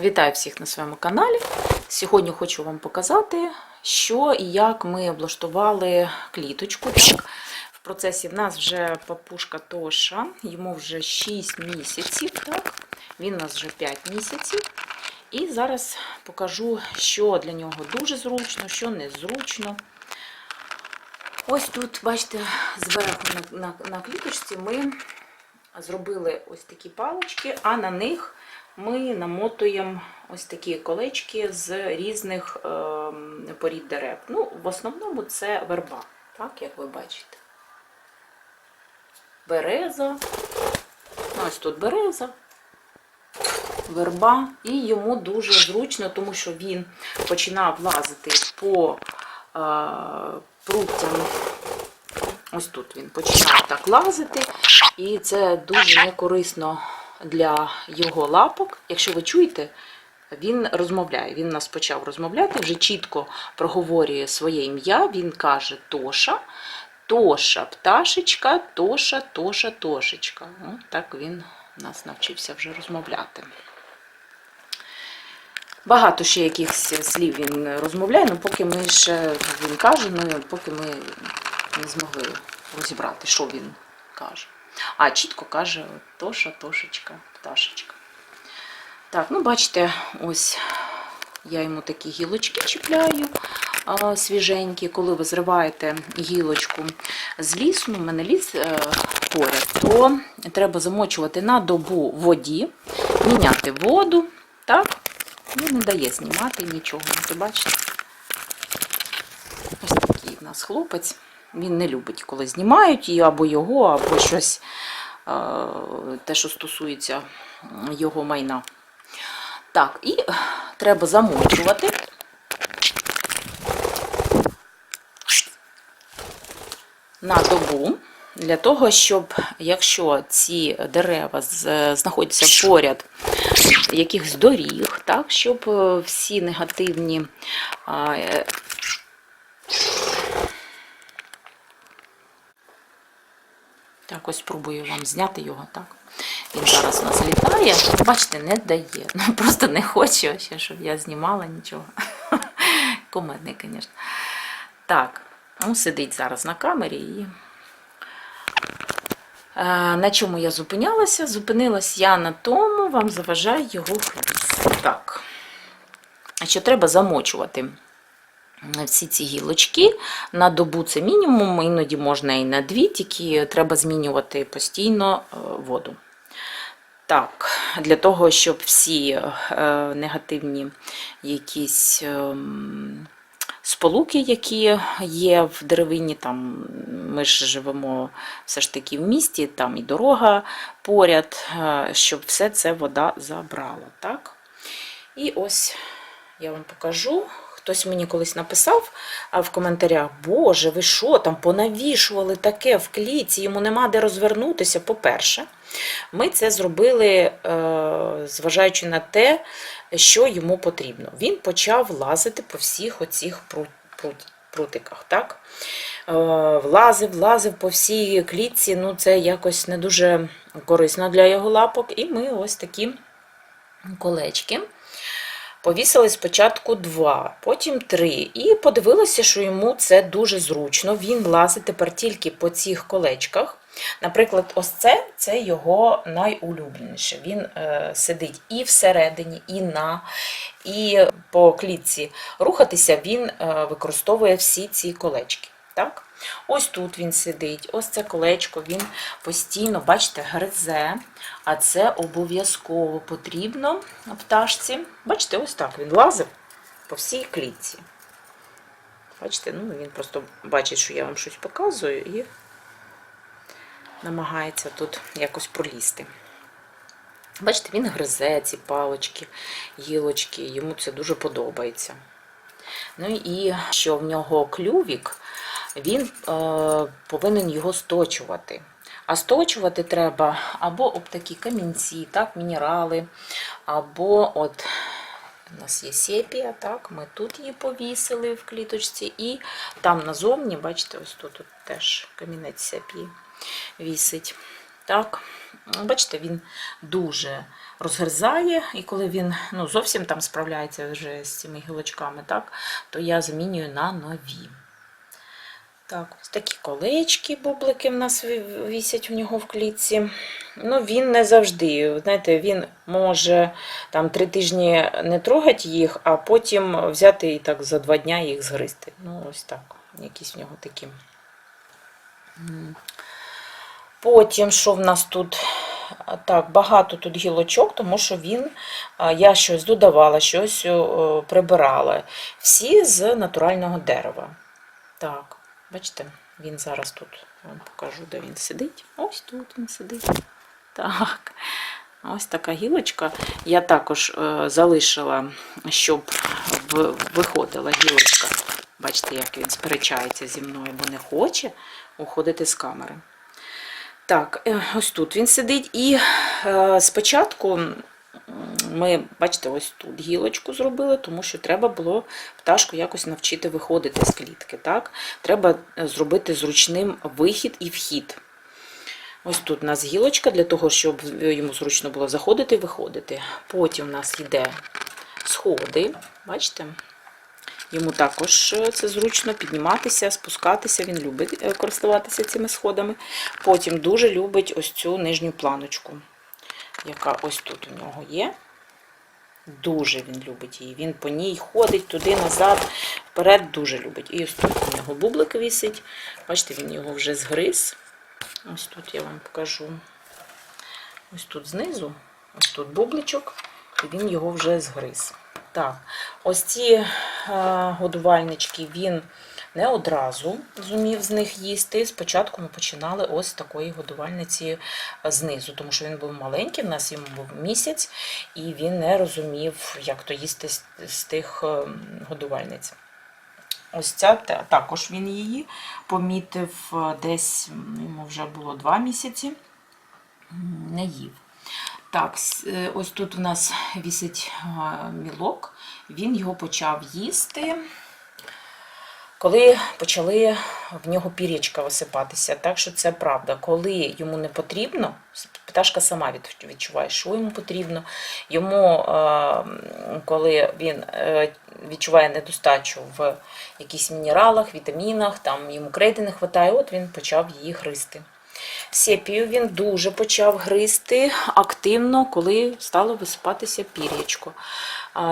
Вітаю всіх на своєму каналі. Сьогодні хочу вам показати, що і як ми облаштували кліточку. В процесі в нас вже папушка Тоша, йому вже 6 місяців, так? він у нас вже 5 місяців. І зараз покажу, що для нього дуже зручно, що незручно. Ось тут, бачите, зверху на, на, на кліточці ми зробили ось такі палички, а на них ми намотуємо ось такі колечки з різних е, порід дерев. Ну, в основному це верба, так, як ви бачите. Береза. Ось тут береза, верба, і йому дуже зручно, тому що він починав лазити по е, пруттям. Ось тут він починав так лазити, і це дуже некорисно для його лапок. Якщо ви чуєте, він розмовляє. Він нас почав розмовляти, вже чітко проговорює своє ім'я. Він каже Тоша, Тоша, пташечка, Тоша, Тоша, Тошечка. Ну, так він нас навчився вже розмовляти. Багато ще якихось слів він розмовляє, але поки ми ще він каже, ну поки ми не змогли розібрати, що він каже. А чітко каже Тоша, Тошечка, пташечка. Так, ну бачите, ось я йому такі гілочки чіпляю свіженькі. Коли ви зриваєте гілочку з лісу, ну, в мене ліс е, поряд, то треба замочувати на добу воді, міняти воду. так? Ну, не дає знімати нічого. Ви бачите? Ось такий в нас хлопець. Він не любить, коли знімають її або його, або щось, е, те, що стосується його майна. Так, і треба замочувати. На добу, для того, щоб якщо ці дерева знаходяться поряд якихось доріг, так, щоб е, всі негативні а, е, Так, ось спробую вам зняти його, так. Він зараз у нас літає. Бачите, не дає. Ну, просто не хоче, ще, щоб я знімала нічого. Комедний, звісно. Так, ну, сидить зараз на камері і. Е, На чому я зупинялася? Зупинилась я на тому, вам заважає його хвіст. Так. Що треба замочувати всі ці гілочки. На добу це мінімум, іноді можна і на дві, тільки треба змінювати постійно е, воду. Так, для того, щоб всі е, негативні якісь ем, сполуки, які є в деревині, там ми ж живемо все ж таки в місті, там і дорога поряд, е, щоб все це вода забрала. Так? І ось я вам покажу. Хтось мені колись написав в коментарях, Боже, ви що там понавішували таке в кліці, йому нема де розвернутися. По-перше, ми це зробили, е, зважаючи на те, що йому потрібно. Він почав лазити по всіх оцих прут, прут, прутиках. Так? Е, влазив, влазив по всій клітці, ну це якось не дуже корисно для його лапок. І ми ось такі колечки. Повісили спочатку два, потім три. І подивилася, що йому це дуже зручно. Він лазить тепер тільки по цих колечках. Наприклад, ось це це його найулюбленіше. Він е, сидить і всередині, і на, і по клітці рухатися він е, використовує всі ці колечки. Так? Ось тут він сидить, ось це колечко, він постійно, бачите, гризе, а це обов'язково потрібно пташці. Бачите, ось так він лазив по всій клітці. Бачите, ну він просто бачить, що я вам щось показую і намагається тут якось пролізти. Бачите, він гризе ці палочки, гілочки, йому це дуже подобається. Ну і що в нього клювік, він е, повинен його сточувати. А сточувати треба або об такі камінці, так, мінерали, або от у нас є сепія, так, ми тут її повісили в кліточці, і там назовні, бачите, ось тут, тут теж камінець сепії вісить. Так, бачите, він дуже розгризає, і коли він ну, зовсім там справляється вже з цими гілочками, так, то я замінюю на нові. Так, ось такі колечки, бублики в нас вісять у нього в клітці. Ну, він не завжди. Знаєте, він може там три тижні не трогати їх, а потім взяти і так за два дня їх згризти. Ну, ось так. Якісь в нього такі. Потім, що в нас тут? Так, багато тут гілочок, тому що він, я щось додавала, щось прибирала. Всі з натурального дерева. Так, бачите, він зараз тут, вам покажу, де він сидить. Ось тут він сидить. Так, ось така гілочка. Я також е, залишила, щоб виходила гілочка. Бачите, як він сперечається зі мною, бо не хоче уходити з камери. Так, е, ось тут він сидить. І е, спочатку ми, бачите, ось тут гілочку зробили, тому що треба було пташку якось навчити виходити з клітки. Так? Треба е, зробити зручним вихід і вхід. Ось тут у нас гілочка для того, щоб йому зручно було заходити і виходити. Потім у нас йде сходи, бачите? Йому також е, це зручно підніматися, спускатися. Він любить е, користуватися цими сходами. Потім дуже любить ось цю нижню планочку, яка ось тут у нього є. Дуже він любить її. Він по ній ходить туди, назад, вперед дуже любить. І ось тут у нього бублик вісить. Бачите, він його вже згриз. Ось тут я вам покажу. Ось тут знизу, ось тут бубличок, і він його вже згриз. Так, ось ці е, годувальнички він не одразу зумів з них їсти. Спочатку ми починали ось такої годувальниці е, знизу, тому що він був маленький, в нас йому був місяць, і він не розумів, як то їсти з, тих е, годувальниць. Ось ця також він її помітив е, десь, йому вже було два місяці, не їв. Так, ось тут у нас вісить мілок, він його почав їсти, коли почали в нього пір'ячка висипатися. Так що це правда. Коли йому не потрібно, пташка сама відчуває, що йому потрібно. Йому, е, коли він е, відчуває недостачу в якихось мінералах, вітамінах, там йому крейди не вистачає, от він почав її гризти. Сепію він дуже почав гризти активно, коли стало висипатися пір'ячко.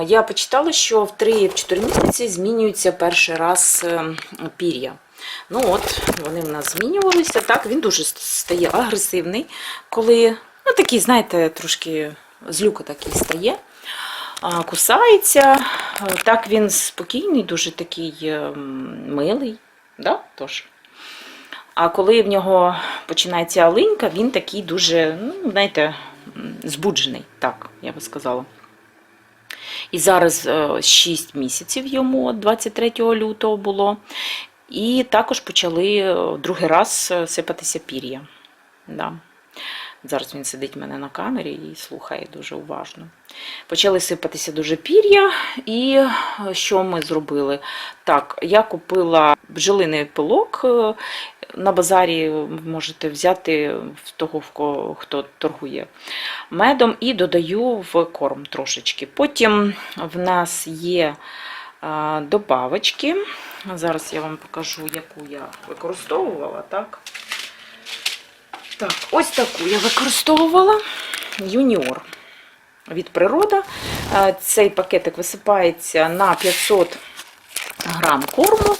Я почитала, що в 3-4 місяці змінюється перший раз е, пір'я. Ну от, вони в нас змінювалися. Так, він дуже стає агресивний, коли, ну такий, знаєте, трошки злюка такий стає. Кусається. Так він спокійний, дуже такий е, милий. Да? Тож. А коли в нього починається алинька, він такий дуже, ну, знаєте, збуджений, так, я би сказала. І зараз 6 місяців йому, 23 лютого було. І також почали е, другий раз е, сипатися пір'я. Да. Зараз він сидить в мене на камері і слухає дуже уважно. Почали сипатися дуже пір'я, і е, що ми зробили? Так, я купила бджолиний пилок. е, На базарі можете взяти в того, хто торгує медом, і додаю в корм трошечки. Потім в нас є добавочки. Зараз я вам покажу, яку я використовувала. Так, так ось таку я використовувала юніор від природа. Цей пакетик висипається на 500 грам корму,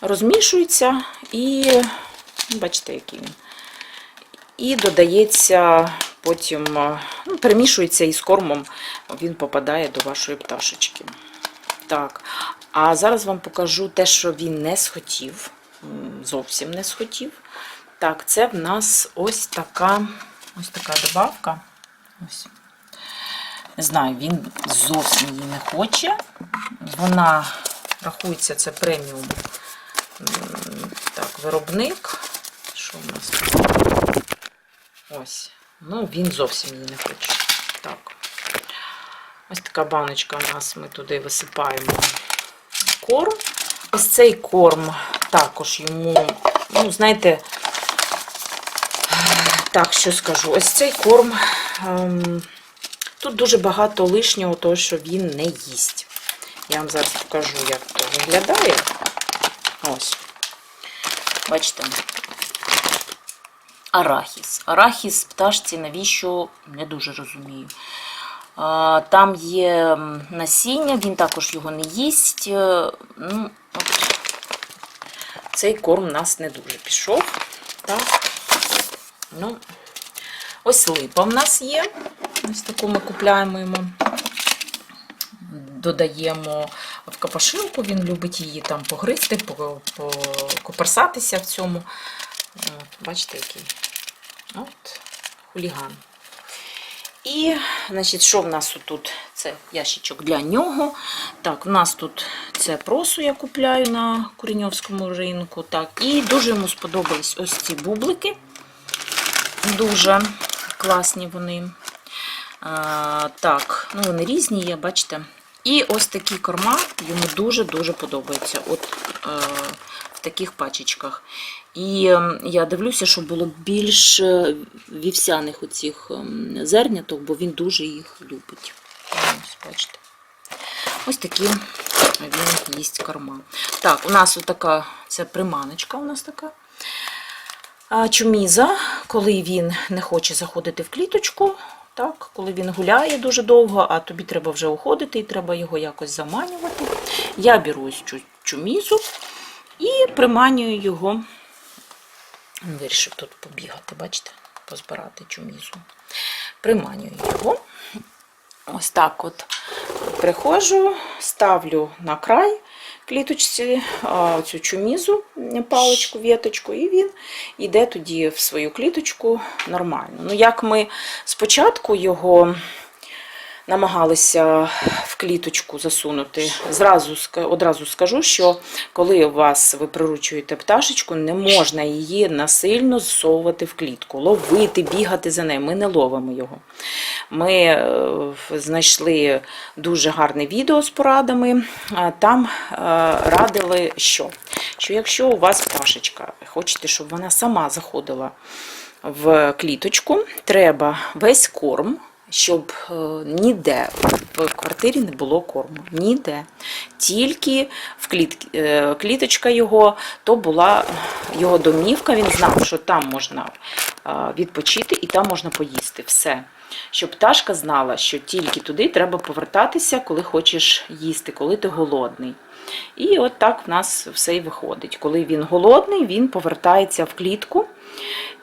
розмішується і бачите, який він. І додається потім, а, ну, перемішується із кормом, він попадає до вашої пташечки. Так, а зараз вам покажу те, що він не схотів, зовсім не схотів. Так, це в нас ось така, ось така добавка. Ось. Не знаю, він зовсім її не хоче. Вона рахується, це преміум так, виробник. Що в нас? Ось. Ну, він зовсім її не хоче. Так. Ось така баночка у нас, ми туди висипаємо корм. Ось цей корм також йому, ну, знаєте, так, що скажу, ось цей корм ем, Тут дуже багато лишнього, того, що він не їсть. Я вам зараз покажу, як то виглядає. Ось. Бачите? Арахіс. Арахіс пташці навіщо? Не дуже розумію. Там є насіння, він також його не їсть. Е, Ну, от. Цей корм у нас не дуже пішов. Так. Ну, ось липа в нас є. Ось таку ми купляємо йому. Додаємо в капашилку, він любить її там погризти, по- покоперсатися в цьому. От, бачите, який. От, хуліган. І, значить, що в нас тут? Це ящичок для нього. Так, в нас тут це просу я купляю на Куреньовському ринку. Так, і дуже йому сподобались ось ці бублики. Дуже класні вони. А, так, ну вони різні є, бачите. І ось такі корма йому дуже-дуже подобаються. От е, в таких пачечках. І е, я дивлюся, щоб було більш е, вівсяних оцих ем, зерняток, бо він дуже їх любить. Ось, бачите. Ось такі він їсть корма. Так, у нас така це приманочка у нас така. Чуміза, коли він не хоче заходити в кліточку, так, коли він гуляє дуже довго, а тобі треба вже уходити і треба його якось заманювати. Я беру цю чумізу і приманюю його. Він Вирішив тут побігати, бачите, позбирати чумізу. Приманюю його. Ось так от приходжу, ставлю на край кліточці цю чумізу, паличку, віточку, і він йде тоді в свою кліточку нормально. Ну, як ми спочатку його намагалися кліточку засунути, зразу, одразу скажу, що коли у вас ви приручуєте пташечку, не можна її насильно засовувати в клітку, ловити, бігати за нею. Ми не ловимо його. Ми е, знайшли дуже гарне відео з порадами. Там е, радили, що? що якщо у вас пташечка, хочете, щоб вона сама заходила в кліточку, треба весь корм, щоб е, ніде в квартирі не було корму. Ніде. Тільки в кліт, е, кліточка його, то була його домівка, він знав, що там можна е, відпочити і там можна поїсти. Все. Щоб пташка знала, що тільки туди треба повертатися, коли хочеш їсти, коли ти голодний. І от так в нас все і виходить. Коли він голодний, він повертається в клітку.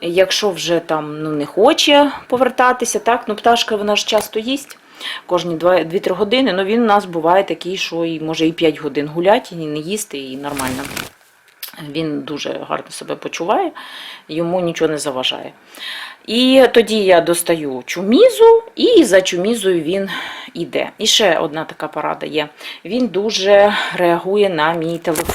Якщо вже там ну, не хоче повертатися, так, ну пташка вона ж часто їсть. Кожні 2-3 години, ну він у нас буває такий, що і може і 5 годин гулять, і не їсти, і нормально. Він дуже гарно себе почуває, йому нічого не заважає. І тоді я достаю чумізу, і за чумізою він іде. І ще одна така порада є. Він дуже реагує на мій телефон.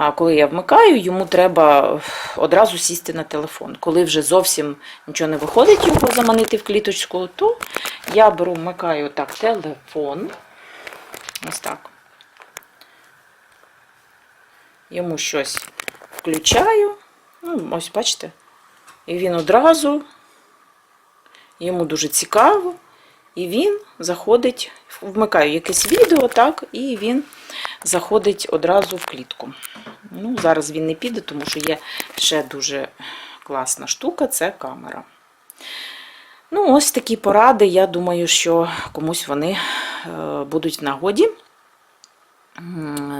А коли я вмикаю, йому треба одразу сісти на телефон. Коли вже зовсім нічого не виходить його заманити в кліточку, то я беру, вмикаю так телефон. Ось так. Йому щось включаю. Ну, ось бачите. І він одразу, йому дуже цікаво. І він заходить, вмикаю якесь відео, так, і він заходить одразу в клітку. Ну, Зараз він не піде, тому що є ще дуже класна штука це камера. Ну, ось такі поради. Я думаю, що комусь вони е, будуть в нагоді.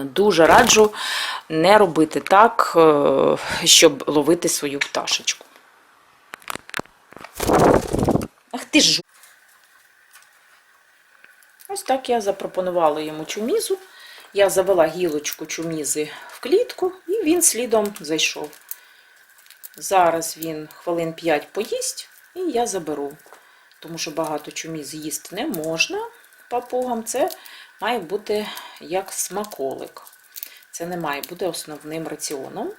Дуже раджу не робити так, е, щоб ловити свою пташечку. Ах ти ж. Ось так я запропонувала йому чумізу. Я завела гілочку чумізи в клітку, і він слідом зайшов. Зараз він хвилин 5 поїсть, і я заберу. Тому що багато чуміз їсти не можна папугам. Це має бути як смаколик. Це не має бути основним раціоном,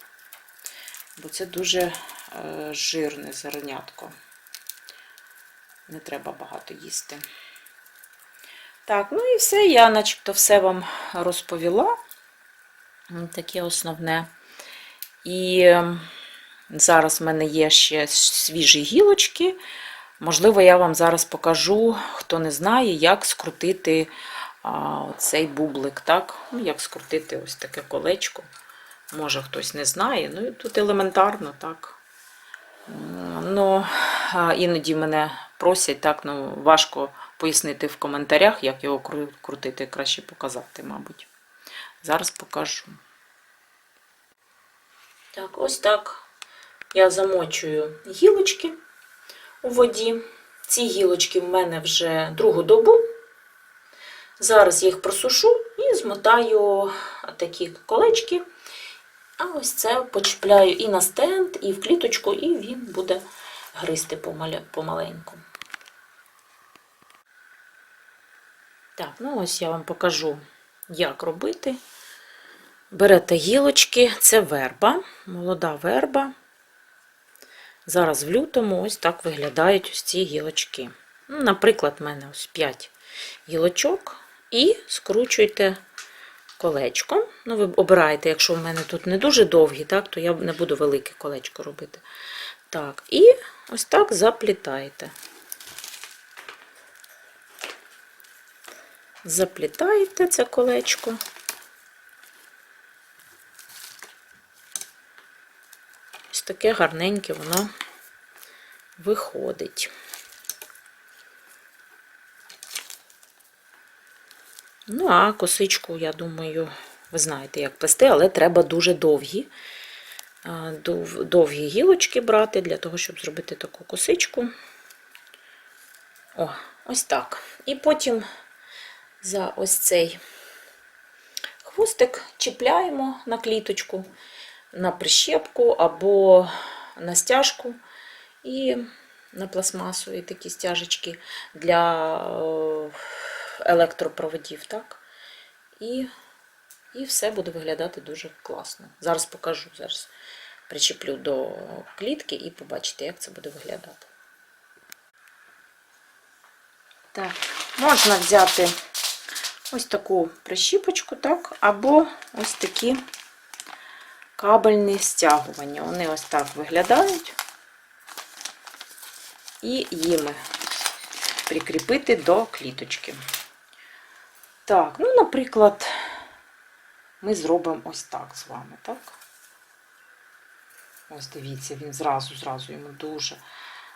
бо це дуже е, жирне зернятко. Не треба багато їсти. Так, ну і все, я начебто все вам розповіла. Таке основне. І зараз в мене є ще свіжі гілочки. Можливо, я вам зараз покажу, хто не знає, як скрутити цей бублик, так? Ну, як скрутити ось таке колечко. Може, хтось не знає. Ну, тут елементарно, так. Ну, іноді мене просять, так, ну, важко пояснити в коментарях, як його крутити, краще показати, мабуть. Зараз покажу. Так, ось так я замочую гілочки у воді. Ці гілочки в мене вже другу добу. Зараз я їх просушу і змотаю такі колечки. А ось це почіпляю і на стенд, і в кліточку, і він буде гризти помаленьку. Так, ну ось я вам покажу, як робити. Берете гілочки, це верба, молода верба. Зараз в лютому ось так виглядають ось ці гілочки. Ну, Наприклад, в мене ось 5 гілочок і скручуйте колечко. Ну, ви обираєте, якщо в мене тут не дуже довгі, так, то я не буду велике колечко робити. Так, і ось так заплітаєте. Заплітаєте це колечко. Ось таке гарненьке воно виходить. Ну, а косичку, я думаю, ви знаєте, як плести, але треба дуже довгі, довгі гілочки брати для того, щоб зробити таку косичку. О, ось так. І потім за ось цей хвостик чіпляємо на кліточку, на прищепку або на стяжку і на пластмасові такі стяжечки для е, електропроводів. Так? І, і все буде виглядати дуже класно. Зараз покажу, зараз причеплю до клітки і побачите, як це буде виглядати. Так, можна взяти ось таку прищіпочку, так, або ось такі кабельні стягування. Вони ось так виглядають. І їми прикріпити до кліточки. Так, ну, наприклад, ми зробимо ось так з вами, так? Ось дивіться, він зразу, зразу йому дуже.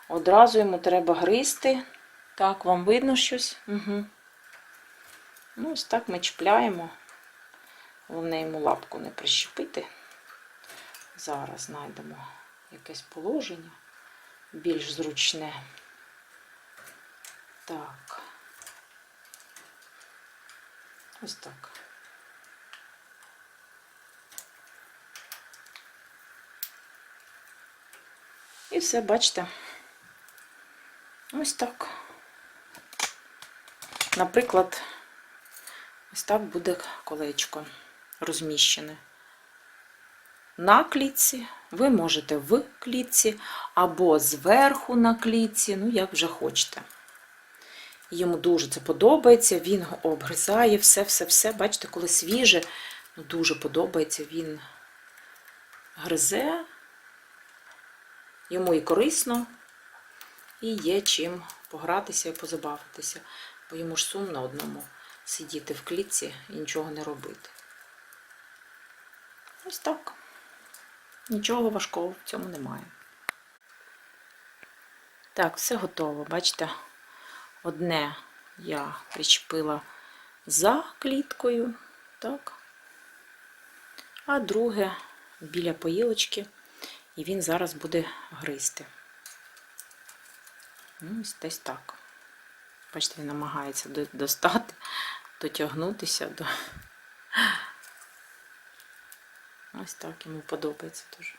Одразу йому треба гризти. Так, вам видно щось? Угу. Ну, ось так ми чіпляємо. Головне йому лапку не прищепити. Зараз знайдемо якесь положення більш зручне. Так. Ось так. І все, бачите. Ось так. Наприклад, ось так буде колечко розміщене. На клітці, ви можете в клітці, або зверху на клітці, ну, як вже хочете. Йому дуже це подобається, він обгризає все-все-все. Бачите, коли свіже, ну, дуже подобається, він гризе, йому і корисно, і є чим погратися і позабавитися, бо йому ж сумно одному сидіти в клітці і нічого не робити. Ось так. Нічого важкого в цьому немає. Так, все готово. Бачите, одне я причепила за кліткою, так, а друге біля поїлочки, і він зараз буде гризти. Ну, ось десь так. Бачите, він намагається достати, дотягнутися до. Ось так йому подобається дуже.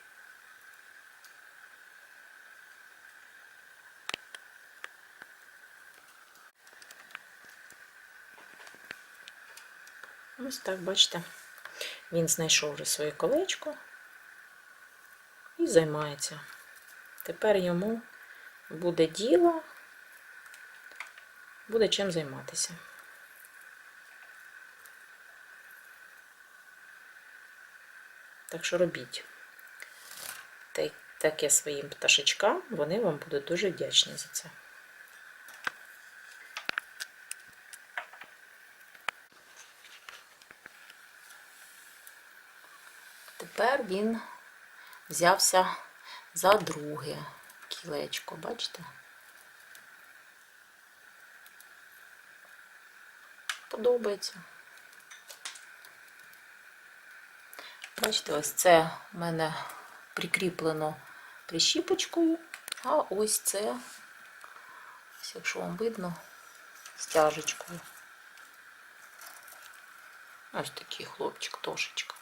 Ось так, бачите, він знайшов вже своє колечко і займається. Тепер йому буде діло, буде чим займатися. Так що робіть таке своїм пташечкам, вони вам будуть дуже вдячні за це. Тепер він взявся за друге кілечко, бачите? Подобається. Бачите, ось це в мене прикріплено прищіпочкою, а ось це, ось якщо вам видно, стяжечкою. Ось такий хлопчик, тошечка.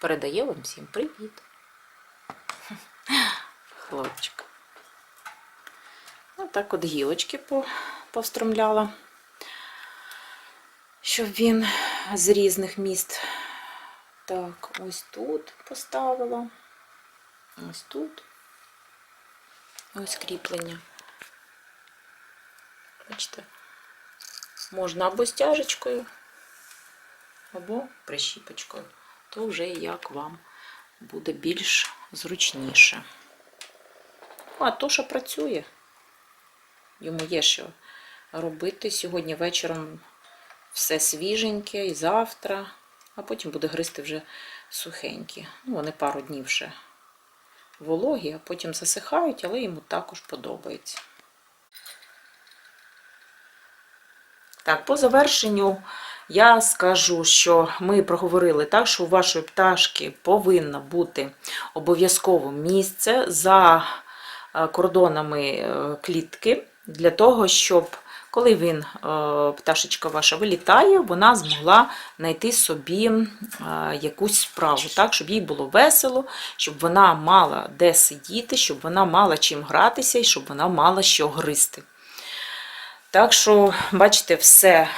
Передає вам всім привіт. Хлопчик. Ось так от гілочки по- повстромляла, щоб він з різних міст. Так, ось тут поставила. Ось тут. Ось кріплення. Бачите, можна або стяжечкою, або прищіпочкою. То вже як вам буде більш зручніше. А то, що працює, йому є що робити сьогодні вечором все свіженьке і завтра, а потім буде гристи вже сухенькі. Ну, вони пару днів вже вологі, а потім засихають, але йому також подобається. Так, по завершенню я скажу, що ми проговорили так, що у вашої пташки повинно бути обов'язково місце за е, кордонами е, клітки, для того, щоб коли він, е, пташечка ваша вилітає, вона змогла знайти собі е, якусь справу, так, щоб їй було весело, щоб вона мала де сидіти, щоб вона мала чим гратися і щоб вона мала що гризти. Так що, бачите, все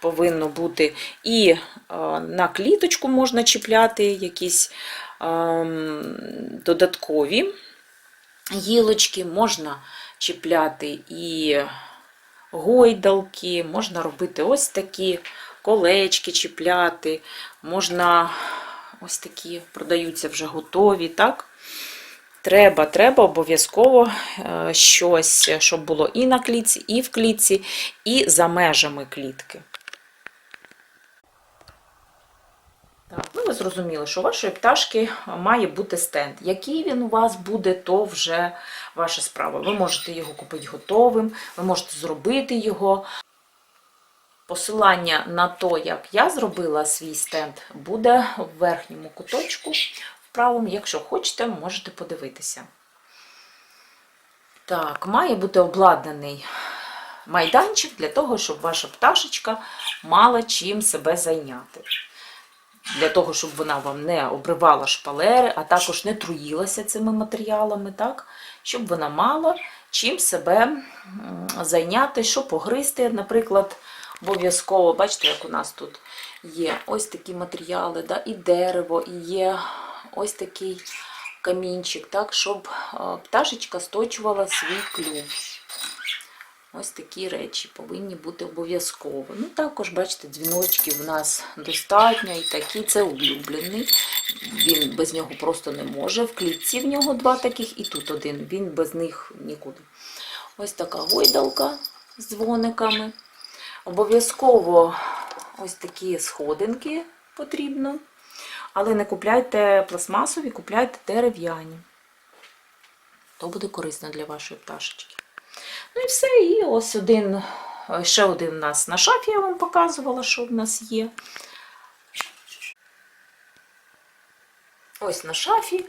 повинно бути і е, на кліточку можна чіпляти якісь ем, додаткові гілочки, можна чіпляти і гойдалки, можна робити ось такі колечки чіпляти, можна ось такі продаються вже готові, так? Треба, треба обов'язково е, щось, щоб було і на клітці, і в клітці, і за межами клітки. Так, ну ви зрозуміли, що у вашої пташки має бути стенд. Який він у вас буде, то вже ваша справа. Ви можете його купити готовим, ви можете зробити його. Посилання на те, як я зробила свій стенд, буде в верхньому куточку, в правому. Якщо хочете, можете подивитися. Так, має бути обладнаний майданчик для того, щоб ваша пташечка мала чим себе зайняти. Для того, щоб вона вам не обривала шпалери, а також не труїлася цими матеріалами, так? щоб вона мала чим себе зайняти, що погризти, наприклад, обов'язково, бачите, як у нас тут є ось такі матеріали, да? і дерево, і є ось такий камінчик, так? щоб е, пташечка сточувала свій клюв. Ось такі речі повинні бути обов'язково. Ну, також, бачите, дзвіночків у нас достатньо, і такий це улюблений. Він без нього просто не може. В клітці в нього два таких, і тут один. Він без них нікуди. Ось така гойдалка з дзвониками. Обов'язково ось такі сходинки потрібно. Але не купляйте пластмасові, купляйте дерев'яні. То буде корисно для вашої пташечки. Ну і все, і ось один, ще один у нас на шафі, я вам показувала, що в нас є. Ось на шафі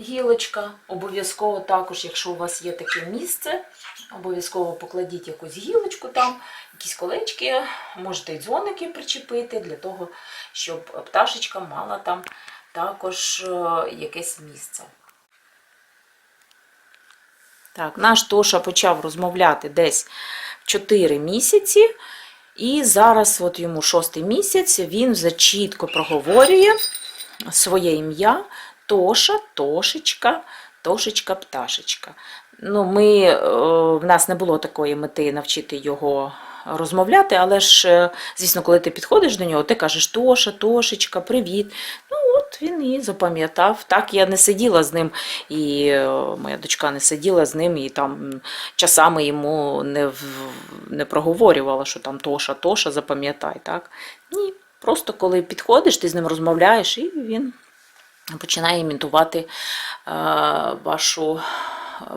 гілочка. Обов'язково також, якщо у вас є таке місце, обов'язково покладіть якусь гілочку там, якісь колечки, можете й дзвоники причепити, для того, щоб пташечка мала там також е, якесь місце. Так, наш Тоша почав розмовляти десь 4 місяці, і зараз, от йому шостий місяць, він вже чітко проговорює своє ім'я Тоша, Тошечка, Тошечка, Пташечка. Ну, ми, е, в нас не було такої мети навчити його розмовляти, але ж, е, звісно, коли ти підходиш до нього, ти кажеш Тоша, Тошечка, привіт. Він її запам'ятав. Так, я не сиділа з ним, і е, моя дочка не сиділа з ним, і там часами йому не, не проговорювала, що там Тоша, Тоша, запам'ятай. так. Ні, Просто коли підходиш, ти з ним розмовляєш, і він починає імітувати е, вашу,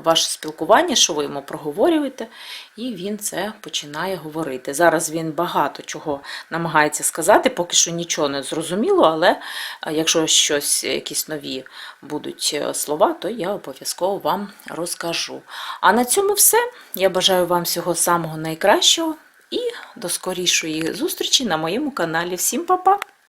ваше спілкування, що ви йому проговорюєте, і він це починає говорити. Зараз він багато чого намагається сказати, поки що нічого не зрозуміло, але е, якщо щось, якісь нові будуть е, слова, то я обов'язково вам розкажу. А на цьому все. Я бажаю вам всього самого найкращого і до скорішої зустрічі на моєму каналі. Всім па-па!